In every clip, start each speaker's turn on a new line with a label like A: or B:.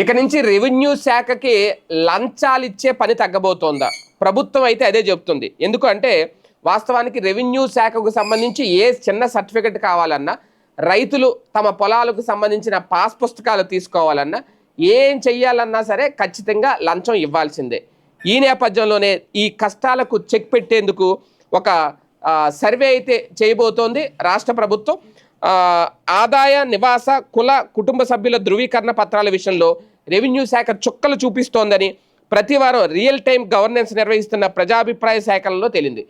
A: ఇక నుంచి రెవెన్యూ శాఖకి లంచాలు ఇచ్చే పని తగ్గబోతోందా? ప్రభుత్వం అయితే అదే చెప్తుంది. ఎందుకంటే వాస్తవానికి రెవెన్యూ శాఖకు సంబంధించి ఏ చిన్న సర్టిఫికెట్ కావాలన్నా రైతులు తమ పొలాలకు సంబంధించిన పాస్ పుస్తకాలు తీసుకోవాలన్నా ఏం చెయ్యాలన్నా సరే ఖచ్చితంగా లంచం ఇవ్వాల్సిందే. ఈ నేపథ్యంలోనే ఈ కష్టాలకు చెక్ పెట్టేందుకు ఒక సర్వే అయితే చేయబోతోంది. రాష్ట్ర ప్రభుత్వం ఆదాయ నివాస కుల కుటుంబ సభ్యుల ధృవీకరణ పత్రాల విషయంలో రెవెన్యూ శాఖ చుక్కలు చూపిస్తోందని ప్రతి వారం రియల్ టైం గవర్నెన్స్ నిర్వహిస్తున్న ప్రజాభిప్రాయ శాఖలలో తేలింది.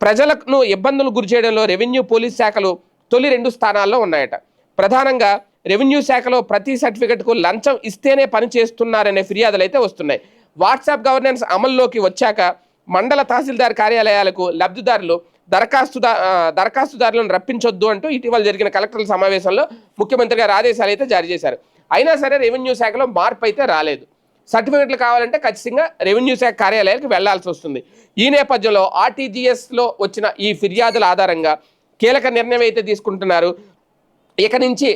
A: ప్రజలకు ఇబ్బందులు గురి చేయడంలో రెవెన్యూ పోలీస్ శాఖలు తొలి రెండు స్థానాల్లో ఉన్నాయట. ప్రధానంగా రెవెన్యూ శాఖలో ప్రతి సర్టిఫికెట్కు లంచం ఇస్తేనే పని చేస్తున్నారనే ఫిర్యాదులు అయితే వస్తున్నాయి. వాట్సాప్ గవర్నెన్స్ అమల్లోకి వచ్చాక మండల తహసీల్దార్ కార్యాలయాలకు లబ్ధిదారులు దరఖాస్తుదారు దరఖాస్తుదారులను రప్పించొద్దు అంటూ ఇటీవల జరిగిన కలెక్టర్ల సమావేశంలో ముఖ్యమంత్రి గారు ఆదేశాలు అయితే జారీ చేశారు. అయినా సరే రెవెన్యూ శాఖలో మార్పు అయితే రాలేదు. సర్టిఫికెట్లు కావాలంటే ఖచ్చితంగా రెవెన్యూ శాఖ కార్యాలయాలకు వెళ్ళాల్సి వస్తుంది. ఈ నేపథ్యంలో ఆర్టీజీఎస్లో వచ్చిన ఈ ఫిర్యాదుల ఆధారంగా కీలక నిర్ణయం అయితే తీసుకుంటున్నారు. ఇక నుంచి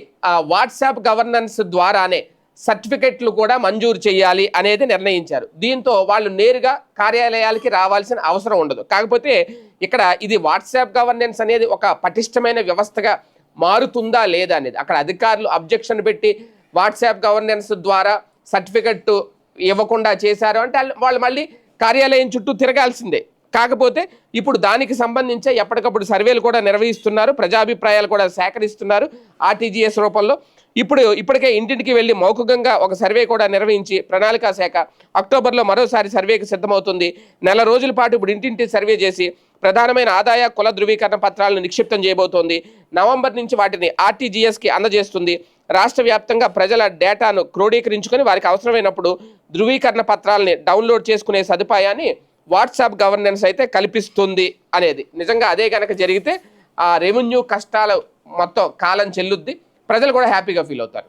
A: వాట్సాప్ గవర్నెన్స్ ద్వారానే సర్టిఫికెట్లు కూడా మంజూరు చేయాలి అనేది నిర్ణయించారు. దీంతో వాళ్ళు నేరుగా కార్యాలయాలకి రావాల్సిన అవసరం ఉండదు. కాకపోతే ఇక్కడ ఇది వాట్సాప్ గవర్నెన్స్ అనేది ఒక పటిష్టమైన వ్యవస్థగా మారుతుందా లేదా అనేది. అక్కడ అధికారులు అబ్జెక్షన్ పెట్టి వాట్సాప్ గవర్నెన్స్ ద్వారా సర్టిఫికెట్ ఇవ్వకుండా చేశారు అంటే వాళ్ళు- వాళ్ళు మళ్ళీ కార్యాలయం చుట్టూ తిరగాల్సిందే. కాకపోతే ఇప్పుడు దానికి సంబంధించే ఎప్పటికప్పుడు సర్వేలు కూడా నిర్వహిస్తున్నారు ప్రజాభిప్రాయాలు కూడా సేకరిస్తున్నారు ఆర్టీజీఎస్ రూపంలో. ఇప్పుడు ఇప్పటికే ఇంటింటికి వెళ్ళి మౌఖికంగా ఒక సర్వే కూడా నిర్వహించి ప్రణాళికా శాఖ అక్టోబర్లో మరోసారి సర్వేకి సిద్ధమవుతుంది. నెల రోజుల పాటు ఇప్పుడు ఇంటింటి సర్వే చేసి ప్రధానమైన ఆదాయ కుల ధృవీకరణ పత్రాలను నిక్షిప్తం చేయబోతోంది. నవంబర్ నుంచి వాటిని ఆర్టీజీఎస్కి అందజేస్తుంది. రాష్ట్ర వ్యాప్తంగా ప్రజల డేటాను క్రోడీకరించుకొని వారికి అవసరమైనప్పుడు ధృవీకరణ పత్రాలని డౌన్లోడ్ చేసుకునే సదుపాయాన్ని వాట్సాప్ గవర్నెన్స్ అయితే కల్పిస్తుంది అనేది. నిజంగా అదే కనుక జరిగితే ఆ రెవెన్యూ కష్టాలు మొత్తం కాలం చెల్లుద్ది. ప్రజలు కూడా హ్యాపీగా ఫీల్ అవుతారు.